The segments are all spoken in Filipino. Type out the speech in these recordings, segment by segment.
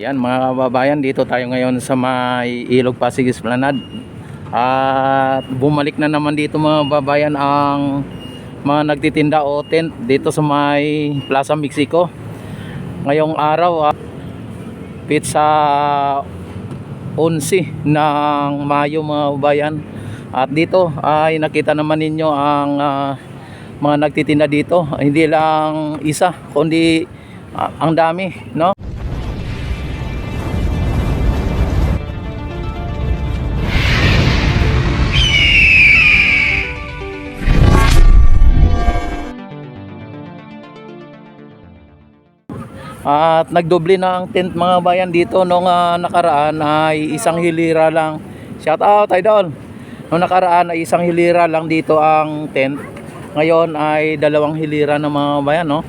Yan mga kababayan, dito tayo ngayon sa may Ilog Pasig Esplanade. At bumalik na naman dito mga kababayan ang mga nagtitinda o tent dito sa may Plaza Mexico. Ngayong araw, ah, pizza 11 ng Mayo mga kababayan. At dito ay nakita naman ninyo ang ah, mga nagtitinda dito. Hindi lang isa, kundi ah, ang dami, no? At nagdoble na ang tent mga bayan dito nung ah, nakaraan ay isang hilira lang. Shout out idol. Nung nakaraan ay isang hilira lang dito ang tent. Ngayon ay dalawang hilira ng mga bayan no.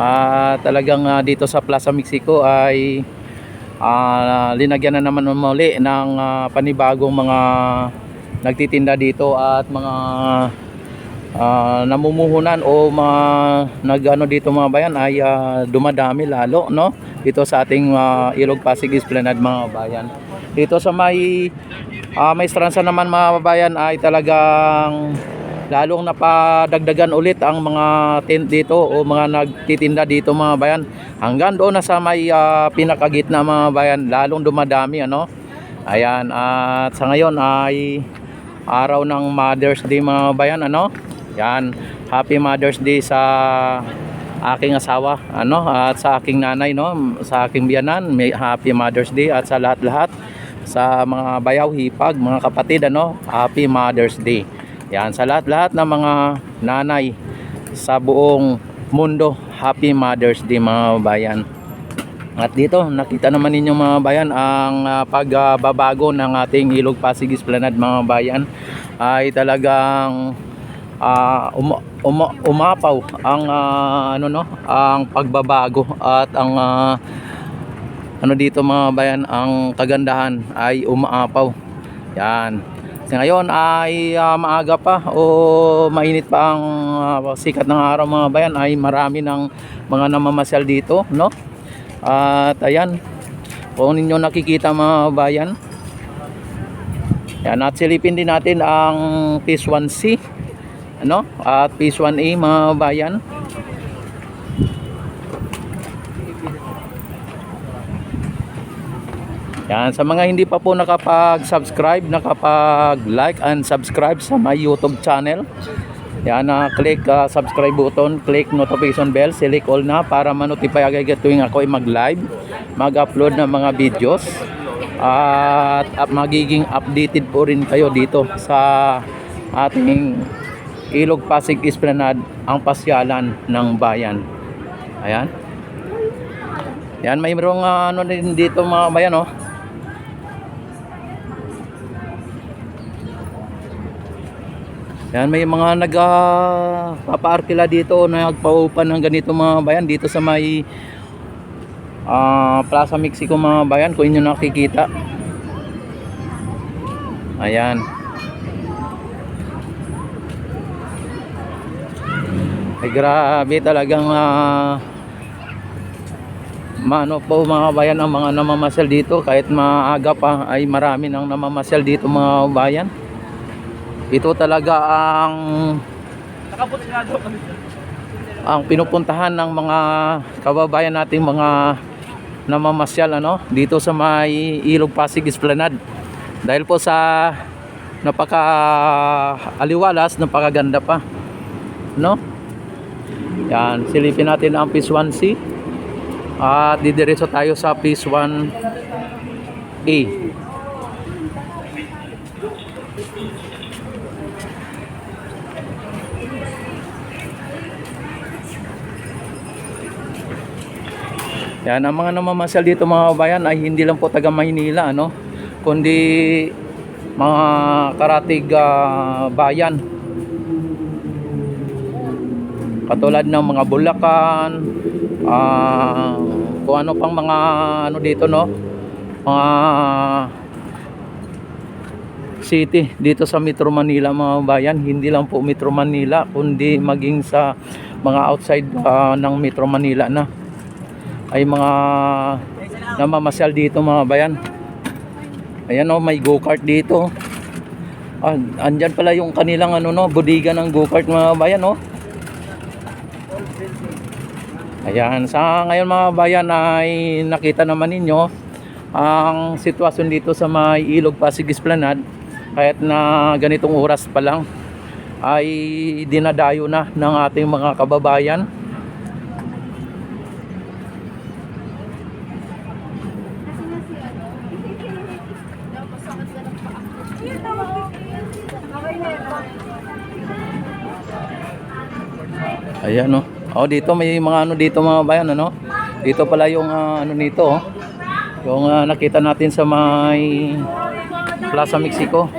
At talagang ah, dito sa Plaza Mexico ay ah, linagyan na naman muli ng ah, panibagong mga nagtitinda dito at mga ah, namumuhunan o mga nagano dito mga bayan ay ah, dumadami lalo no? Dito sa ating ah, Ilog Pasig Esplanade mga bayan. Dito sa may ah, may stransa naman mga bayan ay talagang lalong napadagdagan ulit ang mga tent dito o mga nagtitinda dito mga bayan. Hanggang doon na sa may ah, pinakagitna mga bayan lalong dumadami ano? Ayan at sa ngayon ay araw ng Mother's Day mga bayan ano yan. Happy Mother's Day sa aking asawa ano at sa aking nanay no sa aking biyanan. May Happy Mother's Day at sa lahat-lahat. Sa mga bayaw hipag mga kapatid ano Happy Mother's Day. Yan sa lahat-lahat ng mga nanay sa buong mundo Happy Mother's Day mga bayan. At dito nakita naman ninyo mga bayan ang ah, pagbabago ng ating Ilog Pasig Esplanade mga bayan ay talagang ah, uma- uma- umapaw ang ah, ano no ang pagbabago at ang ah, ano dito mga bayan ang kagandahan ay umaapaw yan kasi ngayon ay ah, maaga pa o mainit pa ang ah, sikat ng araw mga bayan ay marami ng mga namamasyal dito no at ayan, kung ninyo nakikita mga bayan. Yan, at silipin din natin ang Phase 1C. Ano? At Phase 1A mga bayan. Yan, sa mga hindi pa po nakapag-subscribe, nakapag-like and subscribe sa my YouTube channel. Yan na click ah, subscribe button, click notification bell, select all na para ma-notify agad tuwing ako ay mag-live, mag-upload ng mga videos. At, at magiging updated po rin kayo dito sa ating Ilog Pasig Esplanade, ang pasyalan ng bayan. Ayan. Yan, mayroong ah, ano din dito mga bayan, oh. Yan, may mga nagpapaarkila dito na nagpaupan ng ganito mga bayan dito sa may ah, Plaza Mexico mga bayan kung inyo nakikita. Ayan. Grabe talagang ah, maano po mga bayan ang mga namamasyal dito kahit maaga pa ay marami nang namamasyal dito mga bayan. Ito talaga ang ang pinupuntahan ng mga kababayan nating mga namamasyal ano dito sa may Ilog Pasig Esplanade. Dahil po sa napaka aliwalas, napakaganda pa. No? Yan, silipin natin ang Phase 1C. At didiretso tayo sa Phase 1A. Yan, ang mga namamasyal dito mga bayan ay hindi lang po taga Maynila, ano? Kundi mga karatig ah, bayan. Katulad ng mga Bulacan, ah, kung ano pang mga ano dito, no? Mga city dito sa Metro Manila mga bayan, hindi lang po Metro Manila kundi maging sa mga outside ah, ng Metro Manila na ay mga namamasyal dito mga bayan. Ayan oh, may go-kart dito. Ah, andyan pala yung kanilang ano no, bodega ng go-kart mga bayan oh. Ayan, sa ngayon mga bayan ay nakita naman ninyo ang sitwasyon dito sa may Ilog Pasig Esplanade kahit na ganitong oras pa lang ay dinadayo na ng ating mga kababayan Ayan no. Oh, dito may mga ano dito mga bayan ano. Dito pala yung ah, ano nito oh. Yung ah, nakita natin sa may Plaza Mexico.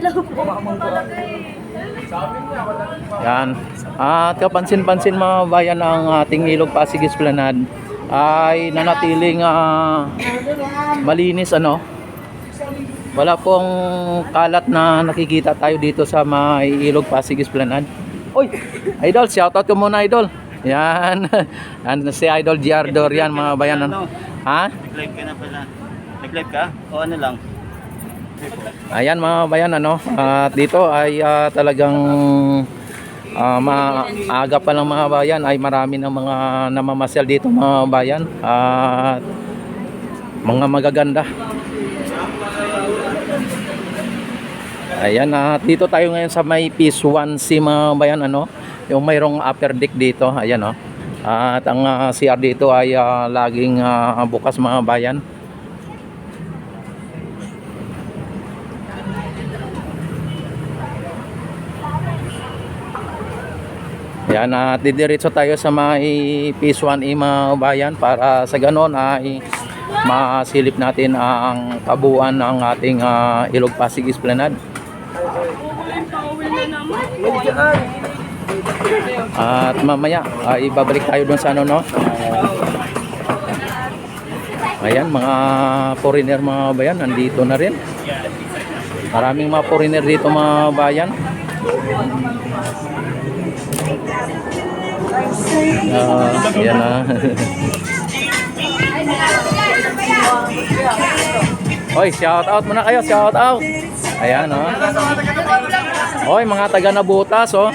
Yan. At kapansin-pansin mga bayan ang ating Ilog Pasig Esplanade ay nanatiling ah, malinis ano. Wala pong kalat na nakikita tayo dito sa may Ilog Pasig Esplanade. Oy, idol, shoutout ko muna idol. Yan. Yan si Idol Giardor yan mga bayan. Ano? Ha? Nag-live ka na pala. Nag-live ka? O ano lang? Ayan mga bayan ano. At dito ay ah, talagang ah, maaga pa lang mga bayan ay marami ng mga namamasyal dito mga bayan. At mga magaganda. Ayan, at dito tayo ngayon sa may Piece 1C mga bayan ano, yung mayroong upper deck dito, ayan oh. At ang ah, CR dito ay ah, laging ah, bukas mga bayan. Yan at didiretso tayo sa may Piece 1E mga bayan para sa ganon ay masilip natin ang kabuuan ng ating ah, Ilog Pasig Esplanade. At mamaya ay babalik tayo dun sa ano no. Ayan mga foreigner mga bayan nandito na rin. Maraming mga foreigner dito mga bayan. Ah, yan na. Hoy, shout out muna kayo, shout out. Ayan, oh. Hoy, mga taga Nabutas, oh.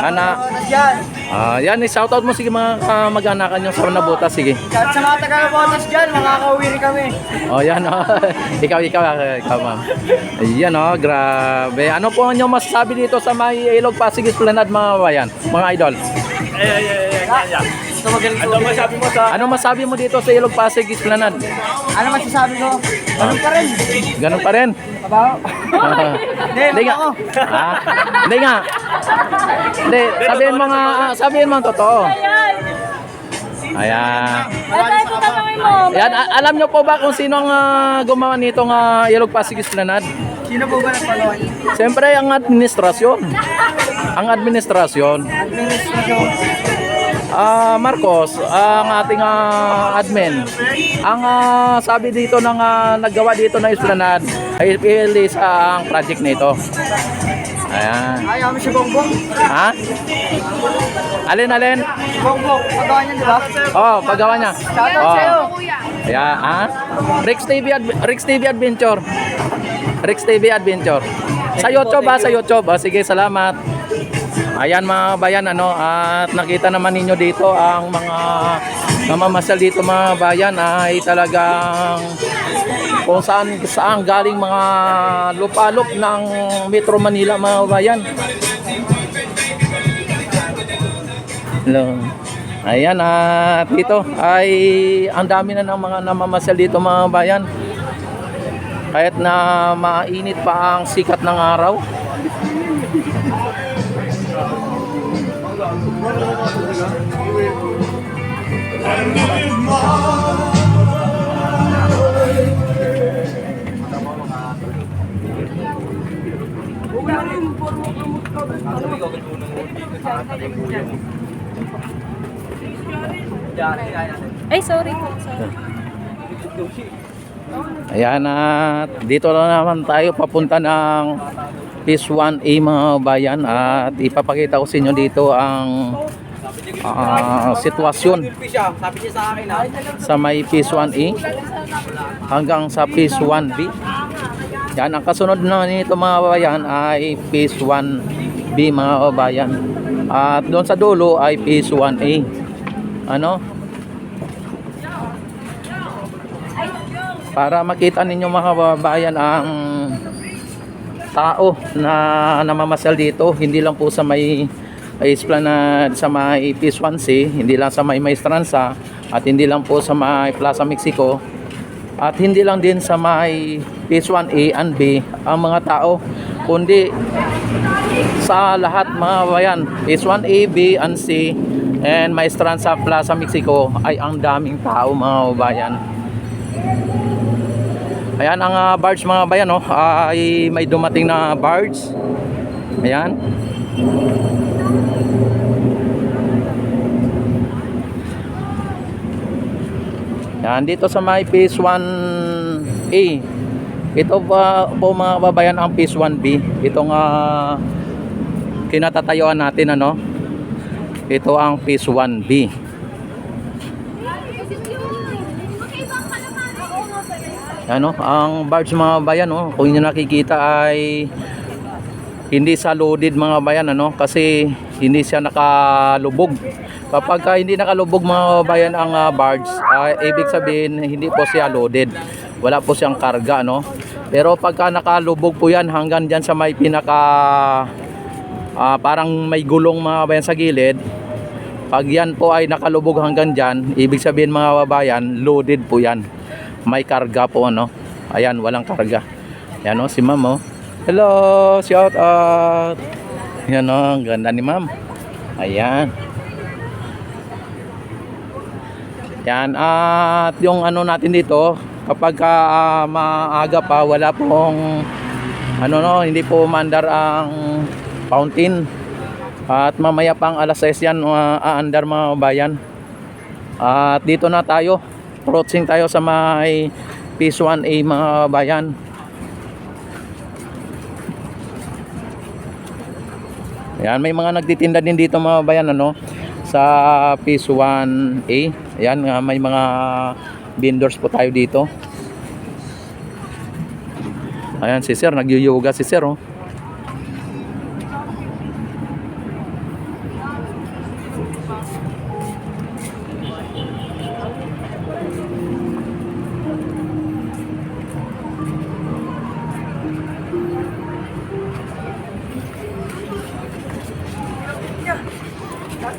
Ana. Ah, yan, shout out mo sige mga uh, mag-anakan nyo sa Nabutas, sige. Sa mga taga-Botas dyan, makakauwi rin kami. Oh, yan, oh. ikaw, ikaw, ikaw, ma'am. Ayan, oh, grabe. Ano po ang inyong masasabi dito sa may Ilog Pasig Esplanade, mga bayan, mga idol? Ay, ay, ay, ay, ay, ay. Ano masabi mo sa... Ano masabi mo dito sa Ilog Pasig Esplanade? Ano masasabi ko? Ganun pa rin. Ganun pa rin. Kabaho. Hindi nga. Ha? Hindi nga. Hindi, sabihin mo nga, ah, sabihin mo ang totoo. Ayan. Ay, ito tanongin mo. Yan, a- alam nyo po ba kung sino ang ah, gumawa nitong uh, Ilog Pasig Esplanade? Sino po ba nagpagawa niyo? Siyempre, ang administrasyon. Ang administrasyon. Administrasyon. Ah, Marcos, ang ating ah, admin. Ang ah, sabi dito ng ah, naggawa dito ng Esplanade ay ilis ang project nito. Ayan. Ayaw mo si Bongbong. Ha? Alin, alin? Bongbong, pagawa niya, di ba? Oh, paggawa niya. Shoutout Oh. sa'yo. Ayan, ha? Rex TV, Adv- Rex TV Adventure. Rex TV Adventure. Sa YouTube ba? Sa YouTube. Oh, sige, salamat. Ayan mga bayan, ano, at nakita naman ninyo dito ang mga namamasyal dito mga bayan ay talagang kung saan saan galing mga lupalop ng Metro Manila mga bayan. Hello. Ayan at dito ay ang dami na ng mga namamasyal dito mga bayan. Kahit na mainit pa ang sikat ng araw. Ay, sorry po. Sorry. Ayan at dito na naman tayo papunta ng Piece 1A mga bayan at ipapakita ko sa inyo dito ang ah, sitwasyon sa may Phase 1A hanggang sa Phase 1B. Yan, ang kasunod na nito mga kababayan ay Phase 1B mga kababayan. At doon sa dulo ay Phase 1A. Ano? Para makita ninyo mga kababayan ang tao na namamasyal dito, hindi lang po sa may Esplanade sa may Phase 1C, hindi lang sa may Maestranza at hindi lang po sa may Plaza Mexico at hindi lang din sa may Phase 1A and B ang mga tao kundi sa lahat mga bayan Phase 1A, B and C and Maestranza Plaza Mexico ay ang daming tao mga bayan Ayan ang uh, barge mga bayan no, ay may dumating na barge. Ayan. Yan dito sa may phase 1A. Ito pa po mga babayan ang phase 1B. Itong uh, kinatatayuan natin ano. Ito ang phase 1B. Ano, ang barge mga bayan no, kung inyo nakikita ay hindi sa loaded mga bayan ano kasi hindi siya nakalubog. Kapag ka hindi nakalubog mga bayan ang ah, barge, ay ibig sabihin hindi po siya loaded. Wala po siyang karga no. Pero pagka nakalubog po yan hanggang diyan sa may pinaka ah, parang may gulong mga bayan sa gilid. Pag yan po ay nakalubog hanggang diyan, ibig sabihin mga babayan, loaded po yan may karga po ano ayan walang karga. Yan o si ma'am oh. Hello shout out. Yan o ang ganda ni ma'am. Ayan. Yan at yung ano natin dito kapag ah, maaga pa wala pong ano no? Hindi po mandar ang fountain. At mamaya pang alas 6 yan uh, aandar mga bayan. At dito na tayo approaching tayo sa may Phase 1A mga bayan Ayan, may mga nagtitinda din dito mga bayan ano sa Phase 1A. Ayan, may mga vendors po tayo dito. Ayan si Sir, nagyuyoga si Sir oh.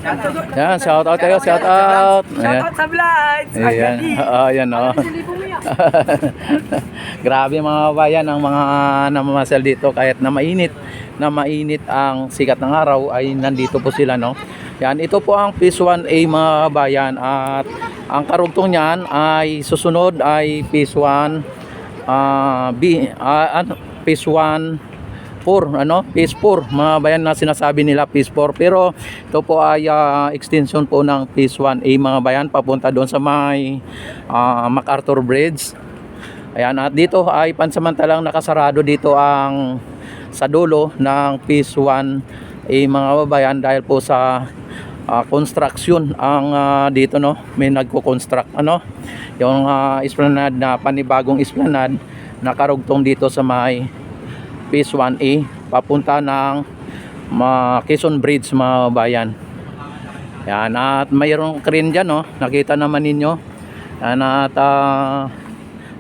Ayan, shout out kayo, shout out. Ayan. Shoutout sa vlogs. Ayan. Oo, ayan oh. Grabe mga bayan ang mga namamasyal dito kahit na mainit na mainit ang sikat ng araw ay nandito po sila no. Yan, ito po ang Phase 1A mga bayan at ang karugtong niyan ay susunod ay Phase 1 ah, B ah, ano, Phase 1 4 ano? Phase 4 mga bayan na sinasabi nila phase 4 pero ito po ay ah, extension po ng phase 1A mga bayan papunta doon sa may ah, MacArthur Bridge. Ayan at dito ay pansamantalang nakasarado dito ang sa dulo ng phase 1A mga babayan dahil po sa ah, construction ang ah, dito no? May nagko-construct ano? Yung ah, esplanade na panibagong esplanade nakarugtong dito sa may Phase 1A papunta ng ma Quezon Bridge mga bayan. Yan at mayroong crane dyan no. Nakita naman ninyo. Yan at ah,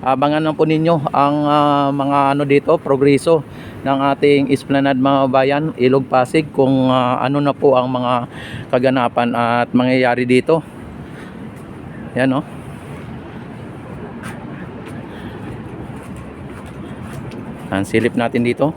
abangan lang po ninyo ang ah, mga ano dito progreso ng ating Esplanade mga bayan Ilog Pasig kung ah, ano na po ang mga kaganapan at mangyayari dito. Yan no. Ang silip natin dito.